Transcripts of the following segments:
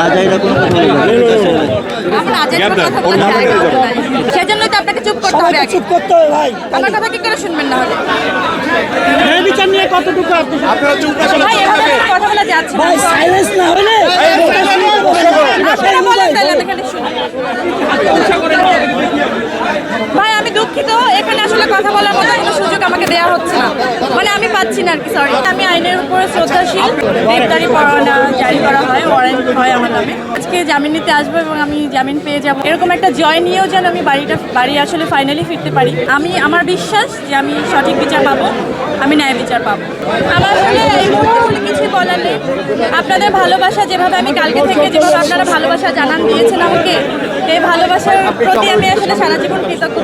আজাইরা কোনো কথা। সেজন্য তো আপনাকে চুপ করতে হবে চুপ করতে হবে ভাই কথা বলা যাচ্ছে না ভাই সাইলেন্স না হলে আপনারা বলেন তাহলে আমি খালি শুনি ভাই আমি দুঃখিত এখানে আসলে কথা বলার মতো কোনো সুযোগ আমাকে দেওয়া হচ্ছে না। মানে আমি পাচ্ছি না আর কি সরি আমি আইনের উপরে শ্রদ্ধাশীল, গ্রেপ্তারি পরোয়ানা জারি করা হয় ওয়ারেন্ট হয় আমার নামে। আজকে জামিন নিতে আসব এবং আমি জামিন পেয়ে যাব। এরকম একটা জয় নিয়েও যেন আমি বাড়িটা, বাড়ি আসলে ফাইনালি ফিরতে পারি। আমি, আমার বিশ্বাস যে আমি সঠিক বিচার পাবো, আমি ন্যায় বিচার পাবো। আমার আসলে এই মুহূর্তে কিছুই বলার নেই। আপনাদের ভালোবাসা যেভাবে আমি কালকে থেকে যেভাবে আপনারা ভালোবাসা জানান দিয়েছেন আমাকে এই ভালোবাসার প্রতি আমি আসলে সারা জীবন কৃতজ্ঞ।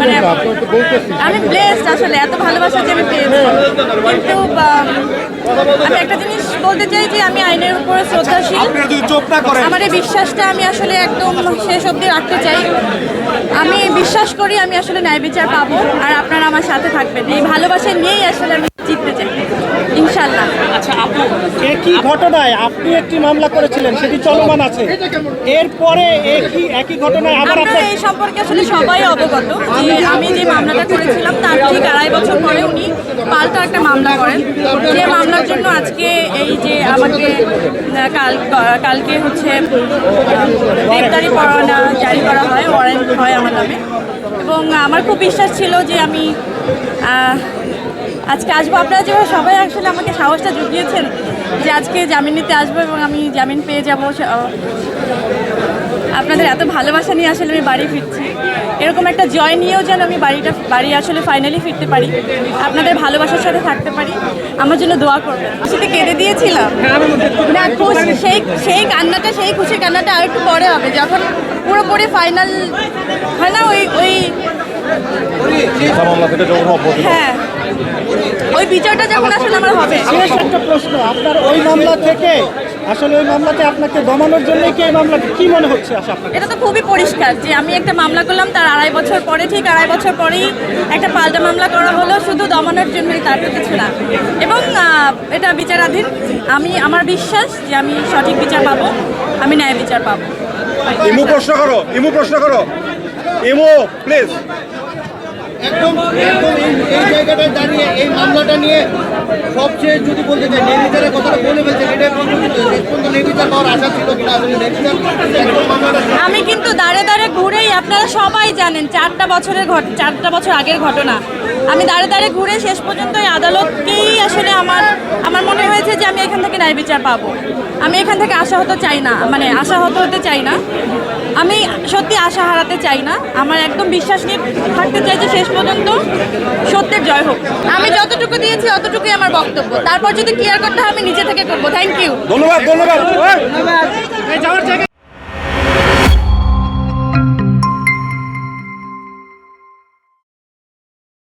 মানে আমি ব্লেসড আসলে এত ভালোবাসা যে আমি পেয়েছি। কিন্তু আমি একটা জিনিস বলতে চাই যে আমি আইনের উপরে শ্রদ্ধাশীল। আমার এই বিশ্বাসটা আমি আসলে একদম শেষ অবধি রাখতে চাই। আমি বিশ্বাস করি আমি আসলে ন্যায় বিচার পাবো আর আপনারা আমার সাথে থাকবেন। এই ভালোবাসা নিয়েই আসলে আমি একই ঘটনায় আপনি একটি মামলা করেছিলেন সেটি চলমান আছে। এরপরে একই একই ঘটনায় আবার আপনারা আপনার এই সম্পর্কে আসলে সবাই অবগত যে আমি যে মামলাটা করেছিলাম তার ঠিক আড়াই বছর পরে উনি পাল্টা একটা মামলা করেন। যে মামলার জন্য আজকে এই যে আমাকে কাল কালকে হচ্ছে গ্রেপ্তারি পরোয়ানা জারি করা হয় ওয়ারেন্ট হয় আমার নামে। এবং আমার খুব বিশ্বাস ছিল যে আমি আজকে আসব। আপনারা যেভাবে সবাই আসলে আমাকে সাহসটা জুগিয়েছেন যে আজকে জামিন নিতে আসব এবং আমি জামিন পেয়ে যাব আপনাদের এত ভালোবাসা নিয়ে আসলে আমি বাড়ি ফিরছি। এরকম একটা জয় নিয়েও যেন আমি বাড়িটা বাড়ি আসলে ফাইনালি ফিরতে পারি। আপনাদের ভালোবাসার সাথে থাকতে পারি। আমার জন্য দোয়া করবেন। সেটা কেঁদে দিয়েছিলাম। না খুশি সেই সেই কান্নাটা সেই খুশির কান্নাটা আর একটু পরে হবে। যখন পুরোপুরি ফাইনাল হয় না ওই ওই হ্যাঁ। ওই বিচারটা যখন আসলে আমার হবে শেষ একটা প্রশ্ন আপনার ওই মামলা থেকে আসলে ওই মামলাতে আপনাকে দমানোর জন্য কি এই মামলাটা কি মনে হচ্ছে এটা তো খুবই পরিষ্কার যে আমি একটা মামলা করলাম তার আড়াই বছর পরে ঠিক আড়াই বছর পরেই একটা পাল্টা মামলা করা হলো শুধু দমানোর জন্যই তার তো কিছু না এবং এটা বিচারাধীন আমি আমার বিশ্বাস যে আমি সঠিক বিচার পাবো আমি ন্যায় বিচার পাবো। ইমু প্রশ্ন করো ইমু প্রশ্ন করো। ইমু প্লিজ একদম একদম এই জায়গাটায় এই মামলাটা নিয়ে সবচেয়ে যদি বলতে চাই নেভিচারের কথাটা বলে ফেলছে এটা পর্যন্ত নেভিচার পাওয়ার আশা ছিল কিনা আসলে নেভিচার আমি কিন্তু দাঁড়ে দাঁড়ে ঘুরেই আপনারা সবাই জানেন চারটা বছরের ঘট চারটা বছর আগের ঘটনা। আমি দাঁড়ে দাঁড়ে ঘুরে শেষ পর্যন্ত এই আদালতকেই আসলে আমার আমার মনে হয়েছে যে আমি এখান থেকে ন্যায় বিচার পাবো। আমি এখান থেকে আশা হতে চাই না মানে আশা হতে হতে চাই না। আমি সত্যি আশা হারাতে চাই না। আমার একদম বিশ্বাস নিয়ে থাকতে চাই যে শেষ পর্যন্ত সত্যের জয় হোক। আমি যতটুকু দিয়েছি অতটুকুই আমার বক্তব্য। তারপর যদি ক্লিয়ার করতে হবে আমি নিজে থেকে করব। থ্যাংক ইউ ধন্যবাদ ধন্যবাদ।